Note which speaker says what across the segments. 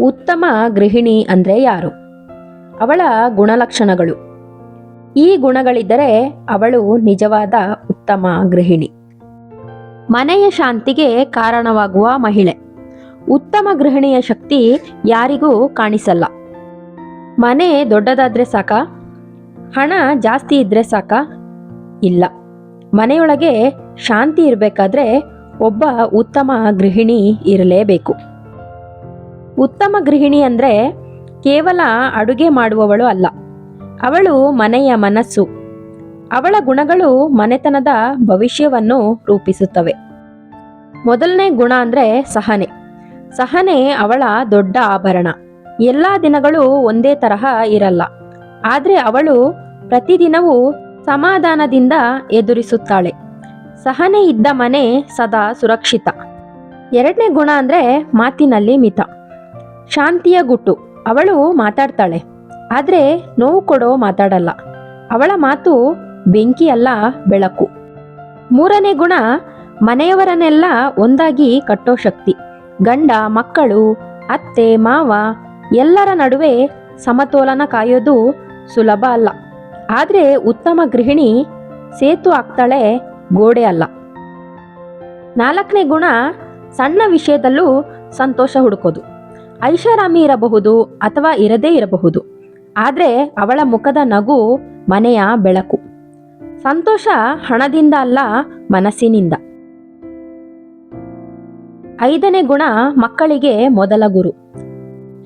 Speaker 1: ಉತ್ತಮ ಗೃಹಿಣಿ ಅಂದರೆ ಯಾರು? ಅವಳ ಗುಣಲಕ್ಷಣಗಳು. ಈ ಗುಣಗಳಿದ್ದರೆ ಅವಳು ನಿಜವಾದ ಉತ್ತಮ ಗೃಹಿಣಿ. ಮನೆಯ ಶಾಂತಿಗೆ ಕಾರಣವಾಗುವ ಮಹಿಳೆ. ಉತ್ತಮ ಗೃಹಿಣಿಯ ಶಕ್ತಿ ಯಾರಿಗೂ ಕಾಣಿಸಲ್ಲ. ಮನೆ ದೊಡ್ಡದಾದ್ರೆ ಸಾಕ, ಹಣ ಜಾಸ್ತಿ ಇದ್ರೆ ಸಾಕ, ಇಲ್ಲ. ಮನೆಯೊಳಗೆ ಶಾಂತಿ ಇರಬೇಕಾದ್ರೆ ಒಬ್ಬ ಉತ್ತಮ ಗೃಹಿಣಿ ಇರಲೇಬೇಕು. ಉತ್ತಮ ಗೃಹಿಣಿ ಅಂದರೆ ಕೇವಲ ಅಡುಗೆ ಮಾಡುವವಳು ಅಲ್ಲ. ಅವಳು ಮನೆಯ ಮನಸ್ಸು. ಅವಳ ಗುಣಗಳು ಮನೆತನದ ಭವಿಷ್ಯವನ್ನು ರೂಪಿಸುತ್ತವೆ. ಮೊದಲನೇ ಗುಣ ಅಂದರೆ ಸಹನೆ. ಸಹನೆ ಅವಳ ದೊಡ್ಡ ಆಭರಣ. ಎಲ್ಲ ದಿನಗಳು ಒಂದೇ ತರಹ ಇರಲ್ಲ. ಆದರೆ ಅವಳು ಪ್ರತಿದಿನವೂ ಸಮಾಧಾನದಿಂದ ಎದುರಿಸುತ್ತಾಳೆ. ಸಹನೆ ಇದ್ದ ಮನೆ ಸದಾ ಸುರಕ್ಷಿತ. ಎರಡನೇ ಗುಣ ಅಂದರೆ ಮಾತಿನಲ್ಲಿ ಮಿತ. ಶಾಂತಿಯ ಗುಟ್ಟು. ಅವಳು ಮಾತಾಡ್ತಾಳೆ. ಆದರೆ ನೋವು ಕೊಡೋ ಮಾತಾಡಲ್ಲ. ಅವಳ ಮಾತು ಬೆಂಕಿ ಅಲ್ಲ ಬೆಳಕು. ಮೂರನೇ ಗುಣ, ಮನೆಯವರನ್ನೆಲ್ಲ ಒಂದಾಗಿ ಕಟ್ಟೋ ಶಕ್ತಿ. ಗಂಡ, ಮಕ್ಕಳು, ಅತ್ತೆ, ಮಾವ ಎಲ್ಲರ ನಡುವೆ ಸಮತೋಲನ ಕಾಯೋದು ಸುಲಭ ಅಲ್ಲ. ಆದರೆ ಉತ್ತಮ ಗೃಹಿಣಿ ಸೇತು ಆಗ್ತಾಳೆ, ಗೋಡೆ ಅಲ್ಲ. ನಾಲ್ಕನೇ ಗುಣ, ಸಣ್ಣ ವಿಷಯದಲ್ಲೂ ಸಂತೋಷ ಹುಡುಕೋದು. ಐಷಾರಾಮಿ ಇರಬಹುದು ಅಥವಾ ಇರದೇ ಇರಬಹುದು. ಆದರೆ ಅವಳ ಮುಖದ ನಗು ಮನೆಯ ಬೆಳಕು. ಸಂತೋಷ ಹಣದಿಂದ ಅಲ್ಲ, ಮನಸ್ಸಿನಿಂದ. ಐದನೇ ಗುಣ, ಮಕ್ಕಳಿಗೆ ಮೊದಲ ಗುರು.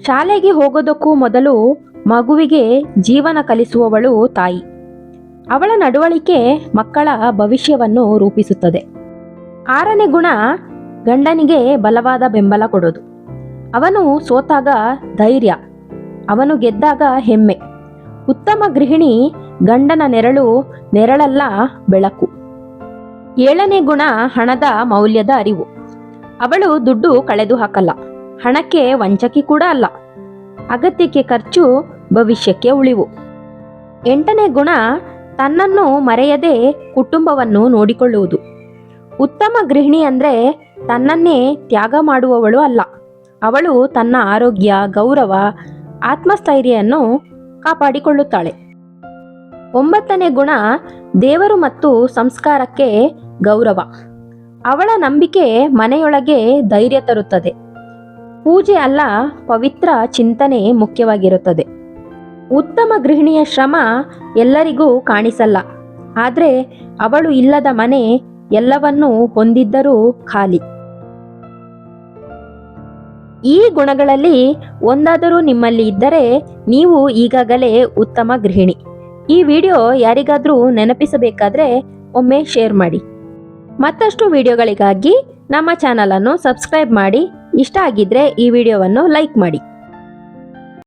Speaker 1: ಶಾಲೆಗೆ ಹೋಗೋದಕ್ಕೂ ಮೊದಲು ಮಗುವಿಗೆ ಜೀವನ ಕಲಿಸುವವಳು ತಾಯಿ. ಅವಳ ನಡವಳಿಕೆ ಮಕ್ಕಳ ಭವಿಷ್ಯವನ್ನು ರೂಪಿಸುತ್ತದೆ. ಆರನೇ ಗುಣ, ಗಂಡನಿಗೆ ಬಲವಾದ ಬೆಂಬಲ ಕೊಡೋದು. ಅವನು ಸೋತಾಗ ಧೈರ್ಯ, ಅವನು ಗೆದ್ದಾಗ ಹೆಮ್ಮೆ. ಉತ್ತಮ ಗೃಹಿಣಿ ಗಂಡನ ನೆರಳು ನೆರಳಲ್ಲ ಬೆಳಕು. ಏಳನೇ ಗುಣ ಹಣದ ಮೌಲ್ಯದ ಅರಿವು. ಅವಳು ದುಡ್ಡು ಕಳೆದು ಹಾಕಲ್ಲ, ಹಣಕ್ಕೆ ವಂಚಕಿ ಕೂಡ ಅಲ್ಲ. ಅಗತ್ಯಕ್ಕೆ ಖರ್ಚು, ಭವಿಷ್ಯಕ್ಕೆ ಉಳಿವು. ಎಂಟನೇ ಗುಣ ತನ್ನನ್ನು ಮರೆಯದೆ ಕುಟುಂಬವನ್ನು ನೋಡಿಕೊಳ್ಳುವುದು. ಉತ್ತಮ ಗೃಹಿಣಿ ಅಂದರೆ ತನ್ನನ್ನೇ ತ್ಯಾಗ ಮಾಡುವವಳು ಅಲ್ಲ. ಅವಳು ತನ್ನ ಆರೋಗ್ಯ, ಗೌರವ, ಆತ್ಮಸ್ಥೈರ್ಯವನ್ನು ಕಾಪಾಡಿಕೊಳ್ಳುತ್ತಾಳೆ. ಒಂಬತ್ತನೇ ಗುಣ, ದೇವರು ಮತ್ತು ಸಂಸ್ಕಾರಕ್ಕೆ ಗೌರವ. ಅವಳ ನಂಬಿಕೆ ಮನೆಯೊಳಗೆ ಧೈರ್ಯ ತರುತ್ತದೆ. ಪೂಜೆ ಅಲ್ಲ, ಪವಿತ್ರ ಚಿಂತನೆ ಮುಖ್ಯವಾಗಿರುತ್ತದೆ. ಉತ್ತಮ ಗೃಹಿಣಿಯ ಶ್ರಮ ಎಲ್ಲರಿಗೂ ಕಾಣಿಸಲ್ಲ. ಆದರೆ ಅವಳು ಇಲ್ಲದ ಮನೆ ಎಲ್ಲವನ್ನೂ ಹೊಂದಿದ್ದರೂ ಖಾಲಿ. ಈ ಗುಣಗಳಲ್ಲಿ ಒಂದಾದರೂ ನಿಮ್ಮಲ್ಲಿ ಇದ್ದರೆ ನೀವು ಈಗಾಗಲೇ ಉತ್ತಮ ಗೃಹಿಣಿ. ಈ ವಿಡಿಯೋ ಯಾರಿಗಾದರೂ ನೆನಪಿಸಬೇಕಾದ್ರೆ ಒಮ್ಮೆ ಶೇರ್ ಮಾಡಿ. ಮತ್ತಷ್ಟು ವಿಡಿಯೋಗಳಿಗಾಗಿ ನಮ್ಮ ಚಾನಲನ್ನು ಸಬ್ಸ್ಕ್ರೈಬ್ ಮಾಡಿ. ಇಷ್ಟ ಆಗಿದ್ರೆ ಈ ವಿಡಿಯೋವನ್ನು ಲೈಕ್ ಮಾಡಿ.